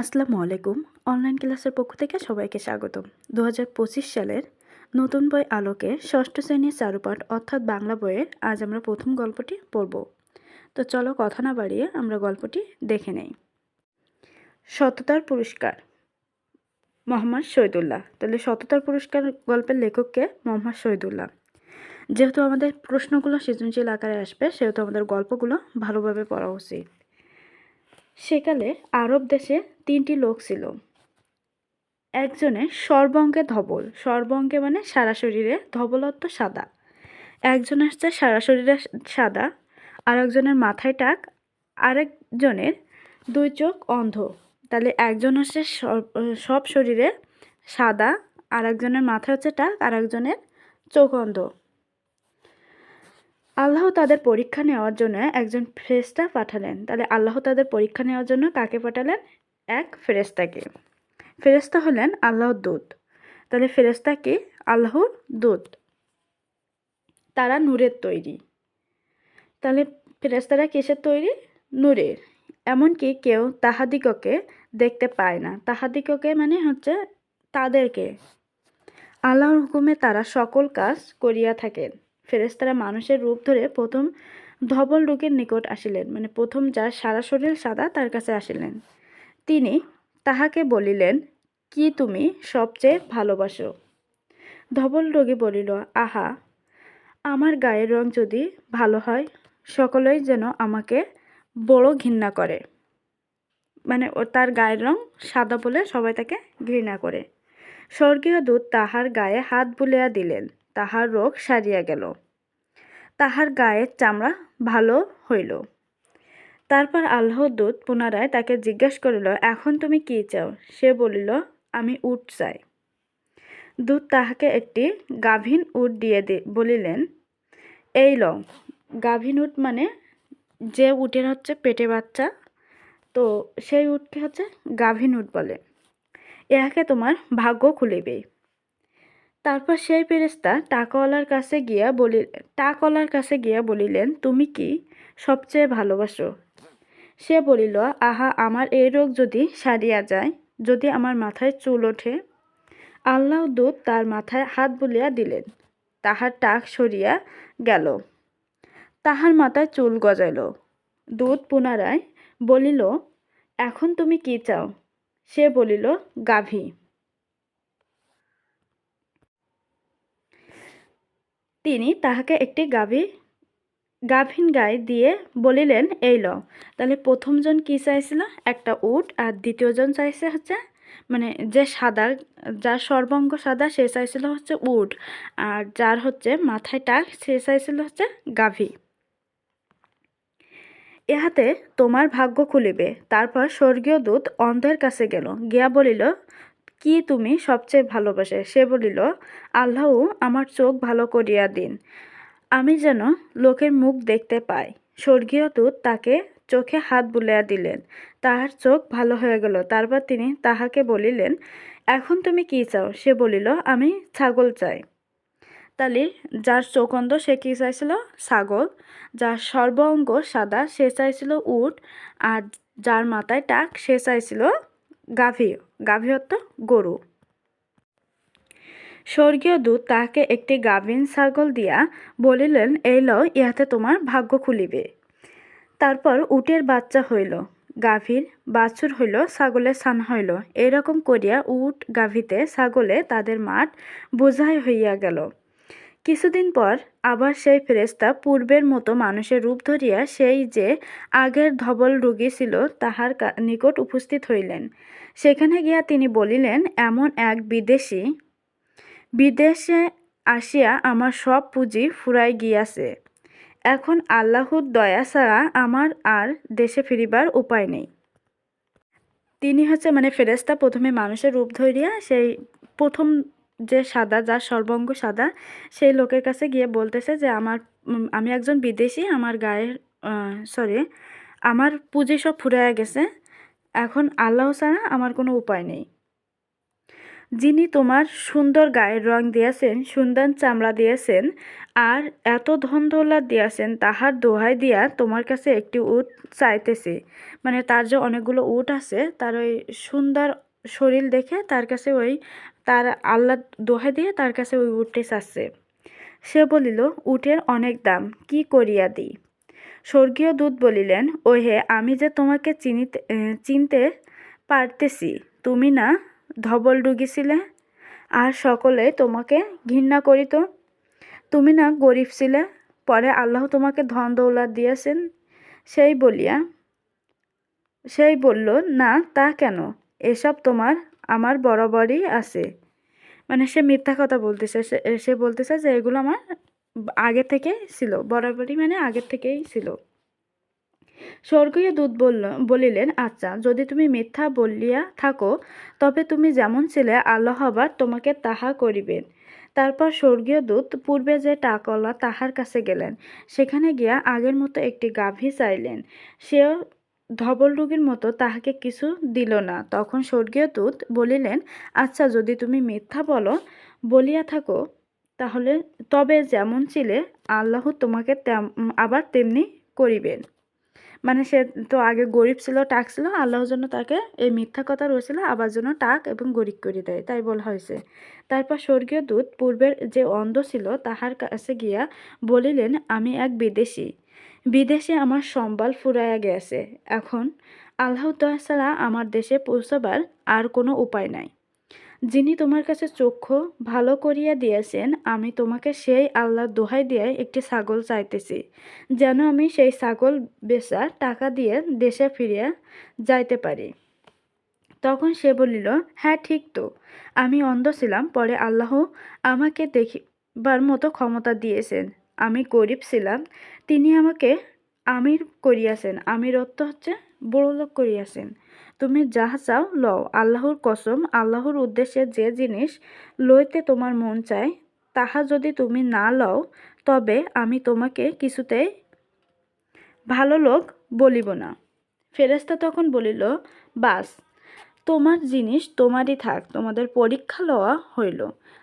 আসসালামু আলাইকুম। অনলাইন ক্লাসের পক্ষ থেকে সবাইকে স্বাগতম। দু সালের নতুন বই আলোকে ষষ্ঠ শ্রেণির চারুপাঠ অর্থাৎ বাংলা বইয়ের আজ আমরা প্রথম গল্পটি পড়ব। তো চলো কথা না বাড়িয়ে আমরা গল্পটি দেখে নেই। সততার পুরস্কার, মোহাম্মদ শহীদুল্লাহ। তাহলে সততার পুরস্কার গল্পের লেখককে মোহাম্মদ শহীদুল্লাহ। যেহেতু আমাদের প্রশ্নগুলো সৃজনশীল আকারে আসবে, সেহেতু আমাদের গল্পগুলো ভালোভাবে পড়া উচিত। সেকালে আরব দেশে তিনটি লোক ছিল। একজনের সর্বঙ্গে ধবল। সর্বঙ্গে মানে সারা শরীরে, ধবলত্ব সাদা। একজন হচ্ছে সারা শরীরে সাদা আর একজনের মাথায় টাক, আরেকজনের দুই চোখ অন্ধ। তাহলে একজন হচ্ছে সব- শরীরে সাদা আর একজনের মাথায় হচ্ছে টাক আর একজনের চোখ অন্ধ। আল্লাহ তাদের পরীক্ষা নেওয়ার জন্য একজন ফেরেস্তা পাঠালেন। তাহলে আল্লাহ তাদের পরীক্ষা নেওয়ার জন্য কাকে পাঠালেন? এক ফেরেস্তাকে ফেরেস্তা হলেন আল্লাহর দূত। তাহলে ফেরেস্তা কি? আল্লাহর দূত। তারা নূরের তৈরি। তাহলে ফেরেস্তারা কিসের তৈরি? নূরের। এমনকি কেউ তাহাদিগকে দেখতে পায় না। তাহাদিগকে মানে হচ্ছে তাদেরকে। আল্লাহর হুকুমে তারা সকল কাজ করিয়া থাকেন। ফেরেস্তারা মানুষের রূপ ধরে প্রথম ধবল রোগের নিকট আসিলেন মানে প্রথম যার সারা শরীর সাদা তার কাছে আসিলেন। তিনি তাহাকে বলিলেন, কি তুমি সবচেয়ে ভালোবাসো? ধবল রোগী বলিল, আহা, আমার গায়ের রং যদি ভালো হয়, সকলেই যেন আমাকে বড় ঘৃণা করে। মানে ও তার গায়ের রং সাদা বলে সবাই তাকে ঘৃণা করে। স্বর্গীয় দূত তাহার গায়ে হাত বুলিয়া দিলেন। তাহার রোগ সারিয়া গেল। তাহার গায়ের চামড়া ভালো হইল। তারপর আল্লাহর দূত পুনরায় তাকে জিজ্ঞেস করিল, এখন তুমি কি চাও? সে বলিল, আমি উট চাই। দূত তাহাকে একটি গাভীন উট দিয়ে দি, বলিলেন, এই লও। গাভীন উট মানে যে উটের হচ্ছে পেটে বাচ্চা, তো সেই উটকে হচ্ছে গাভীন উট বলে। ইহাকে তোমার ভাগ্য খুলিবে তারপর সেই ফেরেশতা টাকাওয়ালার কাছে গিয়া বলি টাকওয়ালার কাছে গিয়া বলিলেন, তুমি কি সবচেয়ে ভালোবাসো? সে বলিল, আহা, আমার এই রোগ যদি সারিয়া যায়, যদি আমার মাথায় চুল ওঠে, আল্লাহ দূত তার মাথায় হাত বুলিয়া দিলেন। তাহার টাক সরিয়া গেল। তাহার মাথায় চুল গজাইল। দূত পুনরায় বলিল, এখন তুমি কি চাও? সে বলিল, গাভী। তিনি তাহাকে একটি গাভী গাভীন গায়ে দিয়ে বলিলেন, এই ল। তাহলে প্রথমজন কি চাইছিল? একটা উট, আর দ্বিতীয়জন চাইছে হচ্ছে মানে যে সাদা যার সর্বঙ্গ সাদা, সে চাইছিল হচ্ছে উট, আর যার হচ্ছে মাথায় টাক, সে চাইছিল হচ্ছে গাভী। ইহাতে তোমার ভাগ্য খুলিবে। তারপর স্বর্গীয় দূত অন্ধের কাছে গেল। গিয়া বলিল কি তুমি সবচেয়ে ভালোবাসে? সে বলিল, আল্লাহ আমার চোখ ভালো করিয়া দিন। আমি যেন লোকের মুখ দেখতে পাই। স্বর্গীয় দূত তাকে চোখে হাত বুলিয়া দিলেন। তাহার চোখ ভালো হয়ে গেল। তারপর তিনি তাহাকে বলিলেন, এখন তুমি কি চাও? সে বলিল, আমি ছাগল চাই। তাহলে যার চোখ অন্ধ সে কী চাইছিল? ছাগল। যার সর্ব অঙ্গ সাদা সে চাইছিল উট। আর যার মাথায় টাক সে চাইছিল গাভী গাভী অর্থ গরু। স্বর্গীয় দূত তাহাকে একটি গাভীন ছাগল দিয়া বলিলেন, এই লও, ইহাতে তোমার ভাগ্য খুলিবে। তারপর উটের বাচ্চা হইল, গাভীর বাছুর হইল, ছাগলের সান হইল। এরকম করিয়া উট গাভীতে, ছাগলে তাদের মাঠ বোঝাই হইয়া গেল। কিছুদিন পর আবার সেই ফেরেস্তা পূর্বের মতো মানুষের রূপ ধরিয়া সেই যে আগের ধবল রোগী ছিল তাহার নিকট উপস্থিত হইলেন। সেখানে গিয়া তিনি বলিলেন, এমন এক বিদেশি, বিদেশে আসিয়া আমার সব পুঁজি ফুরাই গিয়াছে। এখন আল্লাহর দয়া ছাড়া আমার আর দেশে ফিরিবার উপায় নেই। তিনি হচ্ছে মানে ফেরেস্তা প্রথমে মানুষের রূপ ধরিয়া সেই প্রথম যে সাদা, যার সর্বঙ্গ সাদা, সেই লোকের কাছে গিয়ে বলতেছে যে, আমার আমি একজন বিদেশি, আমার গায়ের সরি আমার পুঁজি সব ফুরাইয়া গেছে। এখন আল্লাহ ছাড়া আমার কোনো উপায় নেই। যিনি তোমার সুন্দর গায়ের রং দিয়েছেন, সুন্দর চামড়া দিয়েছেন, আর এত ধন দৌলত দিয়েছেন, তাহার দোহাই দিয়া তোমার কাছে একটি উট চাইতেছে। মানে তার যে অনেকগুলো উট আছে, তার ওই সুন্দর শরীর দেখে তার কাছে ওই তার আল্লাহ দোহাই দিয়ে তার কাছে ওই উটটি চাচ্ছে। সে বলিল, উটের অনেক দাম, কি করিয়া দিই স্বর্গীয় দূত বলিলেন, ওহে, আমি যে তোমাকে চিনিতে চিনতে পারতেছি, তুমি না ধবল ডুগিছিলে আর সকলে তোমাকে ঘৃণা করিত? তুমি না গরিব ছিলে? পরে আল্লাহ তোমাকে ধন দৌলত দিয়েছেন? সেই বলিয়া, সেই বলল, না, তা কেন? এসব তোমার আমার বরাবরই আছে। মানে সে মিথ্যা কথা বলতেছে, সে বলতেছে যে এগুলো আমার আগে থেকে ছিল, বরাবরই মানে আগের থেকেই ছিল। স্বর্গীয় দূত বলল, বলিলেন আচ্ছা যদি তুমি মিথ্যা বলিয়া থাকো, তবে তুমি যেমন ছিলে, আল্লাহ আবার তোমাকে তাহা করিবেন। তারপর স্বর্গীয় দূত পূর্বে যে টাকলা তাহার কাছে গেলেন। সেখানে গিয়া আগের মতো একটি গাভী চাইলেন। সেও ধবল রোগীর মতো তাহাকে কিছু দিল না। তখন স্বর্গীয় দূত বলিলেন আচ্ছা যদি তুমি মিথ্যা বলো, বলিয়া থাকো, তাহলে তবে যেমন ছিলে আল্লাহ তোমাকে তেম, আবার তেমনি করিবেন। মানে সে তো আগে গরিব ছিল, টাক ছিল আল্লাহর জন্য তাকে এই মিথ্যা কথা রয়েছিল, আবার জন্য টাক এবং গরিব করে দেয়, তাই বলা হয়েছে। তারপর স্বর্গীয় দূত পূর্বের যে অন্ধ ছিল, তাহার কাছে গিয়া বলিলেন, আমি এক বিদেশি বিদেশে আমার সম্বল ফুরাইয়া গেছে। এখন আল্লাহ ছাড়া আমার দেশে পৌঁছাবার আর কোনো উপায় নাই। যিনি তোমার কাছে চক্ষু ভালো করিয়া দিয়েছেন, আমি তোমাকে সেই আল্লাহর দোহাই দিয়ে একটি ছাগল চাইতেছি, যেন আমি সেই ছাগল বেচা টাকা দিয়ে দেশে ফিরিয়া যাইতে পারি। তখন সে বলিল হ্যাঁ ঠিক তো। আমি অন্ধ ছিলাম, পরে আল্লাহ আমাকে দেখিবার মতো ক্ষমতা দিয়েছেন। আমি গরিব ছিলাম, তিনি আমাকে আমির করিয়াছেন। আমির অর্থ হচ্ছে বড়লোক করিয়াছেন। তুমি যাহা চাও লও। আল্লাহর কসম, আল্লাহর উদ্দেশ্যে যে জিনিস লইতে তোমার মন চায়, তাহা যদি তুমি না লও, তবে আমি তোমাকে কিছুতেই ভালো লোক বলিব না। ফেরেস্তা তখন বলিল, বাস, তোমার জিনিস তোমারই থাক, তোমাদের পরীক্ষা লওয়া হইল।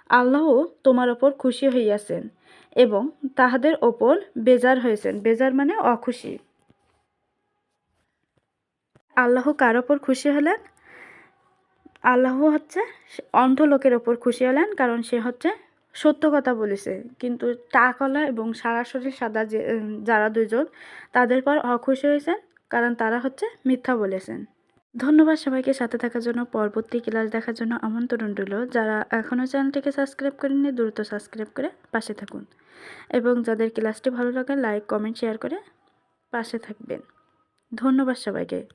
আল্লাহ তোমার ওপর খুশি হইয়াছেন। এবং তাহাদের ওপর বেজার হয়েছেন। বেজার মানে অখুশি। আল্লাহ কার ওপর খুশি হলেন? আল্লাহ হচ্ছে অন্ধ লোকের ওপর খুশি হলেন, কারণ সে হচ্ছে সত্য কথা বলেছে। কিন্তু টাকলা এবং সরাসরি সাদা যে যারা দুজন তাদের পর অখুশি হয়েছেন, কারণ তারা হচ্ছে মিথ্যা বলেছেন। ধন্যবাদ সবাইকে সাথে থাকার জন্য, পরবর্তী ক্লাস দেখার জন্য আমন্ত্রণ রইল। যারা এখনও চ্যানেলটিকে সাবস্ক্রাইব করেননি, দ্রুত সাবস্ক্রাইব করে পাশে থাকুন। এবং যাদের ক্লাসটি ভালো লাগে, লাইক, কমেন্ট, শেয়ার করে পাশে থাকবেন। ধন্যবাদ সবাইকে।